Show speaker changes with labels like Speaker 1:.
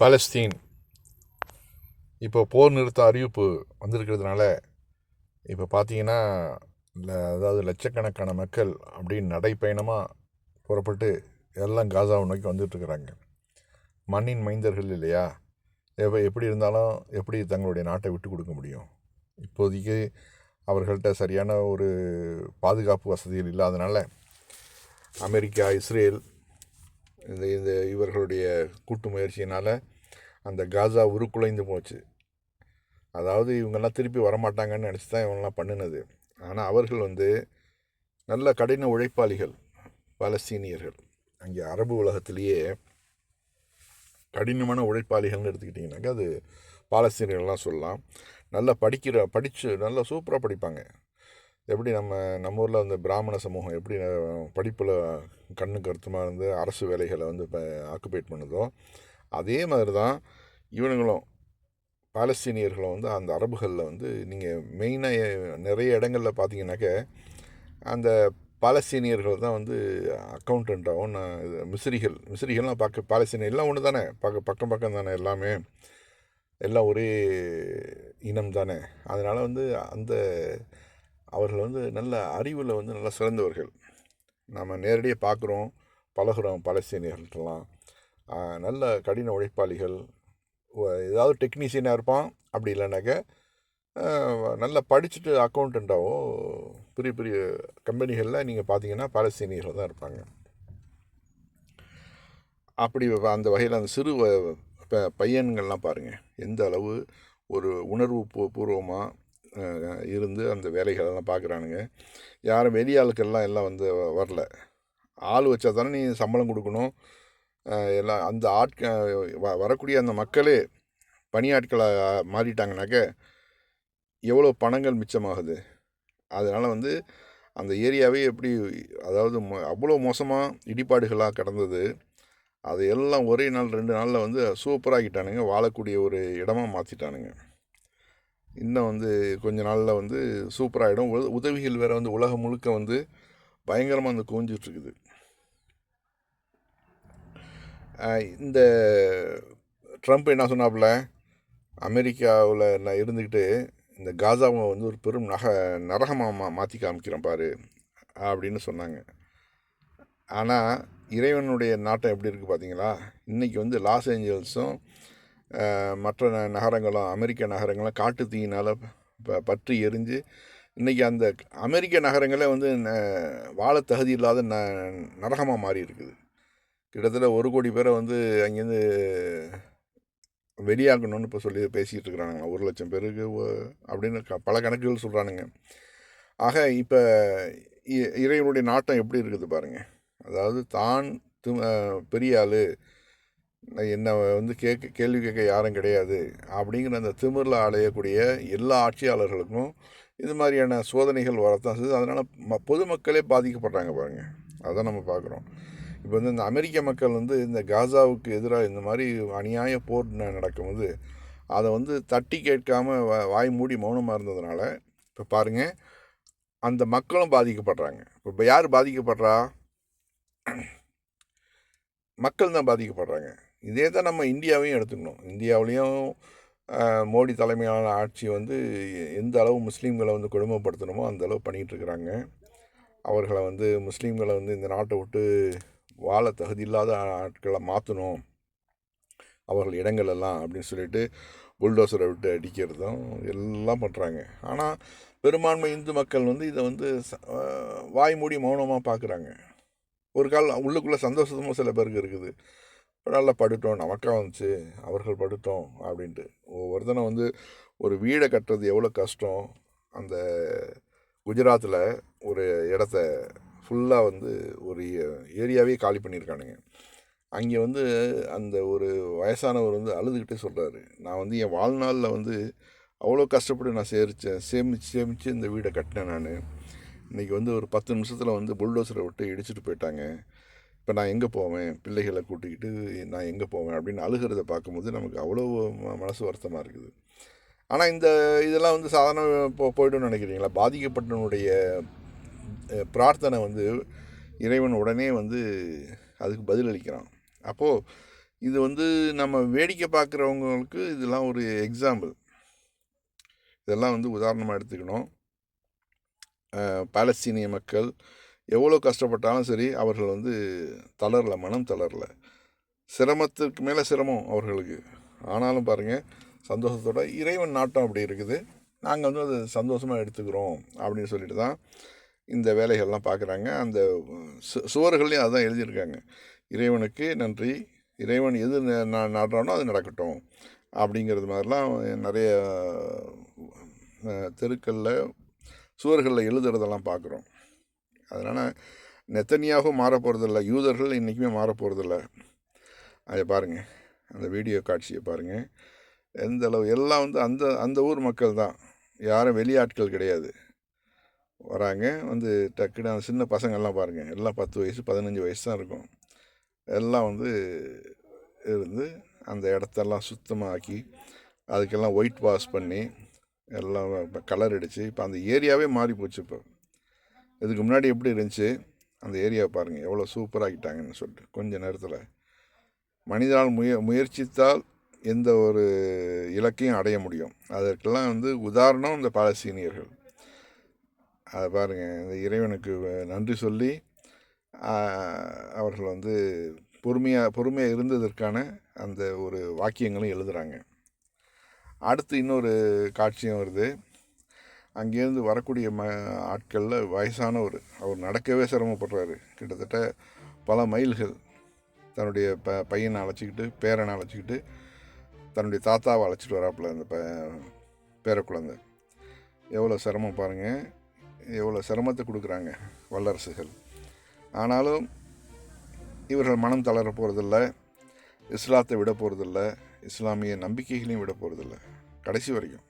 Speaker 1: பாலஸ்தீன். இப்போ போர் நிறுத்த அறிவிப்பு வந்திருக்கிறதுனால இப்போ பார்த்தீங்கன்னா அதாவது லட்சக்கணக்கான மக்கள் அப்படின்னு நடைப்பயணமாக புறப்பட்டு எல்லாம் காசாவை நோக்கி வந்துட்டுருக்குறாங்க மண்ணின் மைந்தர்கள் இல்லையா? எப்போ எப்படி இருந்தாலும் எப்படி தங்களுடைய நாட்டை விட்டு கொடுக்க முடியும்? இப்போதைக்கு அவர்கள்ட்ட சரியான ஒரு பாதுகாப்பு வசதிகள் இல்லாதனால அமெரிக்கா இஸ்ரேல் இந்த இந்த இவர்களுடைய கூட்டு முயற்சியினால் அந்த காசா உருக்குலைந்து போச்சு. அதாவது இவங்கெல்லாம் திருப்பி வரமாட்டாங்கன்னு நினச்சி தான் இவங்கெல்லாம் பண்ணினது. ஆனால் அவர்கள் வந்து நல்ல கடின உழைப்பாளிகள் பாலஸ்தீனியர்கள். அங்கே அரபு உலகத்திலேயே கடினமான உழைப்பாளிகள்னு எடுத்துக்கிட்டிங்கனாக்கா அது பாலஸ்தீனியர்கள்லாம் சொல்லலாம். நல்லா படிக்கிற படித்து நல்லா சூப்பராக படிப்பாங்க. எப்படி நம்ம நம்ம ஊரில் வந்து பிராமண சமூகம் எப்படி படிப்பில் கண்ணு கருத்துமாக இருந்து அரசு வேலைகளை வந்து இப்போ ஆக்குபேட் பண்ணுதோ அதே மாதிரி தான் இவனுங்களும் பாலஸ்தீனியர்களும் வந்து அந்த அரபுகளில் வந்து நீங்கள் மெயினாக நிறைய இடங்களில் பார்த்தீங்கன்னாக்க அந்த பாலஸ்தீனியர்கள் தான் வந்து அக்கௌண்டண்ட்டாகவும் நான் மிஸ்ரிகள் மிஸ்ரிகள்லாம் பார்க்க பாலஸ்தீனியர் எல்லாம் ஒன்று தானே பார்க்க பக்கம் பக்கம் தானே எல்லாமே எல்லாம் ஒரே இனம் தானே. அதனால் வந்து அந்த அவர்கள் வந்து நல்ல அறிவில் வந்து நல்லா சிறந்தவர்கள். நம்ம நேரடியாக பார்க்குறோம் பழகுறோம் பாலஸ்தீனியர்கள்ட்டலாம். நல்ல கடின உழைப்பாளிகள். ஏதாவது டெக்னீஷியனாக இருப்பான் அப்படி இல்லைனாக்க நல்லா படிச்சுட்டு அக்கௌண்டண்ட்டாகவோ பெரிய பெரிய கம்பெனிகளில் நீங்கள் பார்த்தீங்கன்னா பாலஸ்தீனியர்கள் தான் இருப்பாங்க. அப்படி அந்த வகையில் அந்த சிறு வ- ப- பையன்கள்லாம் பாருங்கள் எந்த அளவு ஒரு உணர்வு பூ பூர்வமாக இருந்து அந்த வேலைகளெல்லாம் பார்க்குறானுங்க யாரும் வெளியாளுக்கெல்லாம் எல்லாம் வந்து வரல. ஆள் வச்சா தானே நீ சம்பளம் கொடுக்கணும். எல்லாம் அந்த ஆட்க வரக்கூடிய அந்த மக்களே பணியாட்களாக மாறிட்டாங்கனாக்க எவ்வளோ பணங்கள் மிச்சமாகுது. அதனால் வந்து அந்த ஏரியாவே எப்படி அதாவது அவ்வளோ மோசமாக இடிபாடுகளாக கிடந்தது. அது எல்லாம் ஒரே நாள் ரெண்டு நாளில் வந்து சூப்பராகிட்டானுங்க வாழக்கூடிய ஒரு இடமாக மாற்றிட்டானுங்க இன்னும் வந்து கொஞ்ச நாளில் வந்து சூப்பராகிடும் உத உதவிகள் வேறு வந்து உலகம் முழுக்க வந்து பயங்கரமாக வந்து குவிஞ்சிட்ருக்குது. இந்த ட்ரம்ப் என்ன சொன்னாப்புல? அமெரிக்காவில் நான் இருந்துக்கிட்டு இந்த காசாவை வந்து ஒரு பெரும் நக நரகமாக மா மாற்றி காமிக்கிறேன் பாரு அப்படின்னு சொன்னாங்க. ஆனால் இறைவனுடைய நாட்டம் எப்படி இருக்குது பார்த்தீங்களா இன்றைக்கி வந்து லாஸ் ஏஞ்சல்ஸும் மற்ற ந- நகரங்களும் அமெரிக்க நகரங்களும் காட்டு தீயினால் ப பற்றி எரிஞ்சு இன்றைக்கி அந்த அமெரிக்க நகரங்களே வந்து ந- வாழ தகுதி இல்லாத ந நரகமாக மாறி இருக்குது கிட்டத்தட்ட ஒரு கோடி பேரை வந்து அங்கேருந்து வெளியாகணும்னு இப்போ சொல்லி பேசிகிட்டு இருக்கிறானுங்க. ஒரு லட்சம் பேருக்கு அப்படின்னு க பல கணக்குகள் சொல்கிறானுங்க ஆக இப்போ இறைவனுடைய நாட்டம் எப்படி இருக்குது பாருங்கள் அதாவது தான் து பெரியாள் பெரிய ஆள் என்னை வந்து கேட்க கேள்வி கேட்க யாரும் கிடையாது. அப்படிங்கிற அந்த திமிரில் அலையக்கூடிய எல்லா ஆட்சியாளர்களுக்கும் இது மாதிரியான சோதனைகள் வரத்தான் செய்யுது அதனால் ம பொதுமக்களே பாதிக்கப்படுறாங்க பாருங்கள் அதான் நம்ம பார்க்குறோம். இப்போ வந்து இந்த அமெரிக்க மக்கள் வந்து இந்த காசாவுக்கு எதிராக இந்த மாதிரி அநியாய போர் நடக்கும்போது அதை வந்து தட்டி கேட்காம வாய் மூடி மௌனமாக இருந்ததுனால இப்போ பாருங்கள் அந்த மக்களும் பாதிக்கப்படுறாங்க. இப்போ யார் பாதிக்கப்படுறா? மக்கள் தான் பாதிக்கப்படுறாங்க. இதே தான் நம்ம இந்தியாவையும் எடுத்துக்கணும். இந்தியாவிலையும் மோடி தலைமையிலான ஆட்சி வந்து எந்த அளவு முஸ்லீம்களை வந்து கொடுமைப்படுத்தணுமோ அந்த அளவு அவர்களை வந்து முஸ்லீம்களை வந்து இந்த நாட்டை விட்டு வாழ தகுதி இல்லாத ஆட்களை மாற்றணும் அவர்கள் இடங்களெல்லாம் அப்படின்னு சொல்லிட்டு புல்டோசரை விட்டு அடிக்கிறதும் எல்லாம் பண்ணுறாங்க ஆனால் பெரும்பான்மை இந்து மக்கள் வந்து இதை வந்து ச- வாய் மூடி மௌனமாக பார்க்குறாங்க ஒரு கால் உள்ளுக்குள்ளே சந்தோஷமும் சில பேருக்கு இருக்குது. நல்லா படுட்டோம் நமக்காக வந்துச்சு அவர்கள் படுத்தோம் அப்படின்ட்டு. ஒவ்வொருத்தனை வந்து ஒரு வீடை கட்டுறது எவ்வளோ கஷ்டம். அந்த குஜராத்தில் ஒரு இடத்த ஃபுல்லாக வந்து ஒரு ஏரியாவே காலி பண்ணியிருக்கானுங்க. அங்கே வந்து அந்த ஒரு வயசானவர் வந்து அழுதுகிட்டே சொல்கிறாரு நான் வந்து என் வாழ்நாளில் வந்து அவ்வளோ கஷ்டப்பட்டு நான் சேரிச்சேன் சேமித்து சேமித்து இந்த வீடை கட்டினேன் நான். இன்றைக்கி வந்து ஒரு பத்து நிமிஷத்தில் வந்து புல்டோசரை விட்டு இடிச்சிட்டு போயிட்டாங்க. இப்போ நான் எங்கே போவேன்? பிள்ளைகளை கூட்டிக்கிட்டு நான் எங்கே போவேன்? அப்படின்னு அழுகிறத பார்க்கும்போது நமக்கு அவ்வளோ ம- மனசு வருத்தமாக இருக்குது. ஆனால் இந்த இதெல்லாம் வந்து சாதாரண போ போய்டும்னு நினைக்கிறீங்களா? பாதிக்கப்பட்டவனுடைய பிரார்த்தனை வந்து இறைவன் உடனே வந்து அதுக்கு பதிலளிக்கிறான் அப்போது இது வந்து நம்ம வேடிக்கை பார்க்குறவங்களுக்கு இதெல்லாம் ஒரு எக்ஸாம்பிள் இதெல்லாம் வந்து உதாரணமாக எடுத்துக்கணும். பாலஸ்தீனிய மக்கள் எவ்வளோ கஷ்டப்பட்டாலும் சரி அவர்கள் வந்து தளரல மனம் தளரல. சிரமத்துக்கு மேலே சிரமம் அவர்களுக்கு. ஆனாலும் பாருங்கள் சந்தோஷத்தோட இறைவன் நாட்டம் அப்படி இருக்குது. நாங்கள் வந்து அதை சந்தோஷமாக எடுத்துக்கிறோம் அப்படின்னு சொல்லிட்டு தான் இந்த வேலைகள்லாம் பார்க்குறாங்க அந்த சு- சுவர்கள்லையும் அதான் எழுதியிருக்காங்க. இறைவனுக்கு நன்றி. இறைவன் எது ந- நாடுறானோ அது நடக்கட்டும் அப்படிங்கிறது மாதிரிலாம் நிறைய தெருக்களில் சுவர்களில் எழுதுறதெல்லாம் பார்க்குறோம் அதனால் நெத்தனியாகவும் மாற போகிறதில்ல யூதர்கள் இன்றைக்குமே மாற போகிறதில்ல அதை பாருங்கள் அந்த வீடியோ காட்சியை பாருங்கள் எந்த அளவு எல்லாம் வந்து அந்த அந்த ஊர் மக்கள் தான். யாரும் வெளியாட்கள் கிடையாது. வராங்க வந்து டக்குன்னு அந்த சின்ன பசங்கள்லாம் பாருங்கள் எல்லாம் பத்து வயசு பதினஞ்சு வயசு தான் இருக்கும். எல்லாம் வந்து இருந்து அந்த இடத்தெல்லாம் சுத்தமாக்கி அதுக்கெல்லாம் ஒயிட் வாஷ் பண்ணி எல்லாம் இப்போ கலர் அடித்து இப்போ அந்த ஏரியாவே மாறி போச்சு இப்போ. இதுக்கு முன்னாடி எப்படி இருந்துச்சு? அந்த ஏரியாவை பாருங்கள் எவ்வளோ சூப்பராகிட்டாங்கன்னு சொல்லிட்டு கொஞ்ச நேரத்தில். மனிதனால் முய முயற்சித்தால் எந்த ஒரு இலக்கையும் அடைய முடியும். அதற்கெல்லாம் வந்து உதாரணம் இந்த பாலஸ்தீனியர்கள். அதை பாருங்கள் இந்த இறைவனுக்கு நன்றி சொல்லி அவர்கள் வந்து பொறுமையாக பொறுமையாக இருந்ததற்கான அந்த ஒரு வாக்கியங்களும் எழுதுகிறாங்க அடுத்து இன்னொரு காட்சியும் வருது. அங்கேருந்து வரக்கூடிய ம ஆட்களில் வயசானவர். அவர் நடக்கவே சிரமப்படுறாரு. கிட்டத்தட்ட பல மைல்கள் தன்னுடைய ப பையனை அழைச்சிக்கிட்டு பேரனை அழைச்சிக்கிட்டு தன்னுடைய தாத்தாவை அழைச்சிட்டு வராப்புல அந்த ப பேரக்குழந்தை. எவ்வளோ சிரமம் பாருங்கள் எவ்வளோ சிரமத்தை கொடுக்குறாங்க வல்லரசுகள். ஆனாலும் இவர்கள் மனம் தளர போகிறதில்ல இஸ்லாத்தை விட போகிறதில்ல இஸ்லாமிய நம்பிக்கைகளையும் விட போகிறதில்ல கடைசி வரைக்கும்.